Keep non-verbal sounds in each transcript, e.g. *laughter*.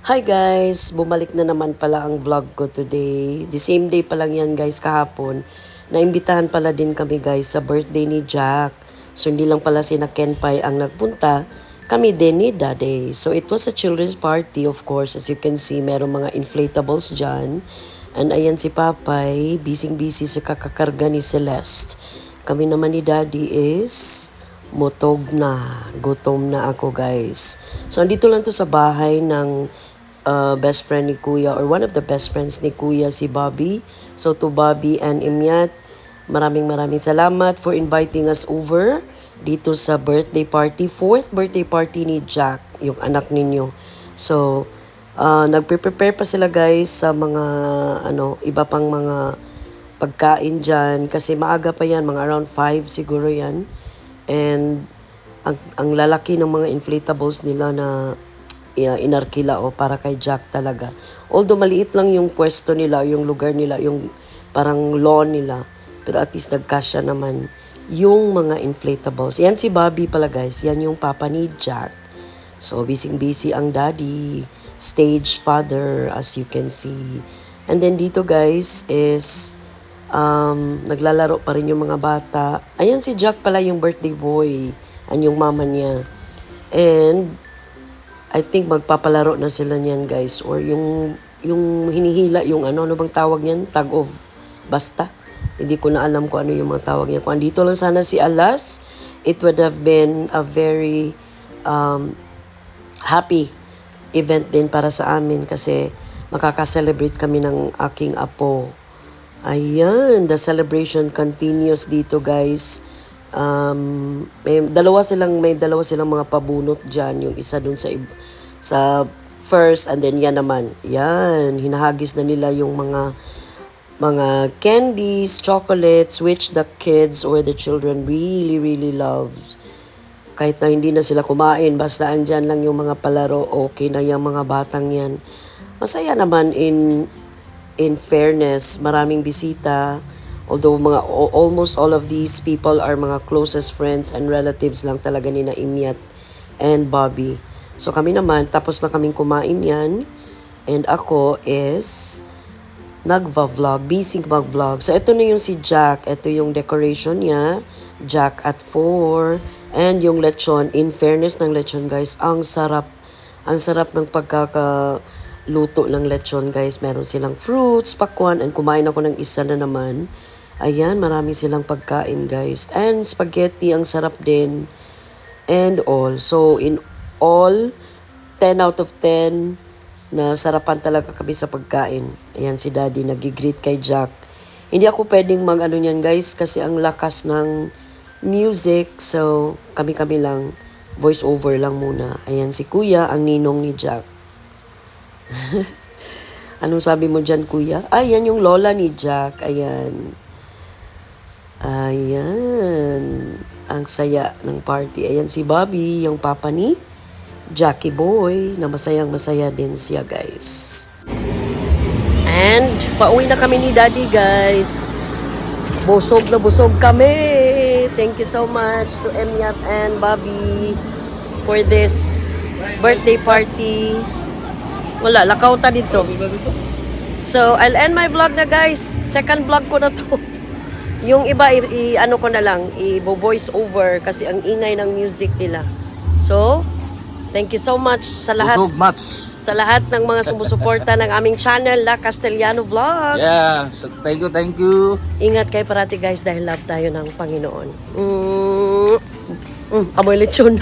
Hi guys! Bumalik na naman pala ang vlog ko today. The same day pa lang yan guys kahapon. Naimbitahan pala din kami guys sa birthday ni Jack. So hindi lang pala si na Kenpai ang nagpunta. Kami din ni Daddy. So it was a children's party of course. As you can see, merong mga inflatables dyan. And ayan si Papay, busy-busy sa kakakarga ni Celeste. Kami naman ni Daddy is motog na. Gutom na ako, guys. So, andito lang to sa bahay ng uh, best friend ni Kuya or one of the best friends ni Kuya, si Bobby. So, to Bobby and Imyat, maraming maraming salamat for inviting us over dito sa birthday party. Fourth birthday party ni Jack, yung anak ninyo. So, uh, nagpe-prepare pa sila guys sa mga ano, iba pang mga pagkain dyan kasi maaga pa yan, mga around 5 siguro yan. And ang, ang lalaki ng mga inflatables nila na inarkila o para kay Jack talaga. Although maliit lang yung pwesto nila, yung lugar nila, yung parang lawn nila. Pero at least nagkasya naman yung mga inflatables. Yan si Bobby pala guys. Yan yung papa ni Jack. So busy-busy ang daddy, stage father as you can see. And then dito guys is um, naglalaro pa rin yung mga bata. Ayan si Jack pala yung birthday boy. Ang yung mama niya. And I think magpapalaro na sila niyan guys. Or yung, yung hinihila, yung ano, ano bang tawag niyan? Tag of. Basta. Hindi ko na alam kung ano yung mga tawag niya. Kung andito lang sana si Alas, it would have been a very um, happy event din para sa amin kasi makaka-celebrate kami ng aking apo. Ayan, the celebration continues dito guys. Um, may dalawa silang may dalawa silang mga pabunot diyan, yung isa dun sa sa first and then yan naman. Yan, hinahagis na nila yung mga mga candies, chocolates which the kids or the children really really love. Kahit na hindi na sila kumain, basta andyan lang yung mga palaro, okay na yung mga batang yan. Masaya naman in in fairness, maraming bisita. Although mga al- almost all of these people are mga closest friends and relatives lang talaga ni na Imyat and Bobby. So kami naman, tapos na kaming kumain yan. And ako is nagva-vlog, busy mag-vlog. So ito na yung si Jack, ito yung decoration niya. Jack at 4. And yung lechon, in fairness ng lechon guys, ang sarap. Ang sarap ng pagkaka luto ng lechon guys. Meron silang fruits, pakwan, and kumain ako ng isa na naman. Ayan, marami silang pagkain guys. And spaghetti, ang sarap din. And all. So, in all, 10 out of 10, na sarapan talaga kami sa pagkain. Ayan si daddy, nagigreet kay Jack. Hindi ako pwedeng mag ano niyan guys, kasi ang lakas ng music. So, kami-kami lang, voice over lang muna. Ayan si kuya, ang ninong ni Jack. *laughs* Anong sabi mo dyan, kuya? Ay, yan yung lola ni Jack. Ayan. Ayan. Ang saya ng party. Ayan si Bobby, yung papa ni Jackie Boy, na masayang masaya din siya, guys. And, pauwi na kami ni Daddy, guys. Busog na busog kami. Thank you so much to Emyat and Bobby for this birthday party. Wala, lakauta dito. So, I'll end my vlog na guys. Second vlog ko na to. *laughs* Yung iba, i, i- ano ko na lang, i-voice over kasi ang ingay ng music nila. So, thank you so much sa lahat Busog much. sa lahat ng mga sumusuporta ng aming channel, La Castellano Vlogs. Yeah. Thank you, thank you. Ingat kayo parati guys dahil love tayo ng Panginoon. Mm, mm, amoy lechon.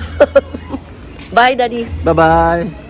*laughs* Bye, Daddy. Bye-bye.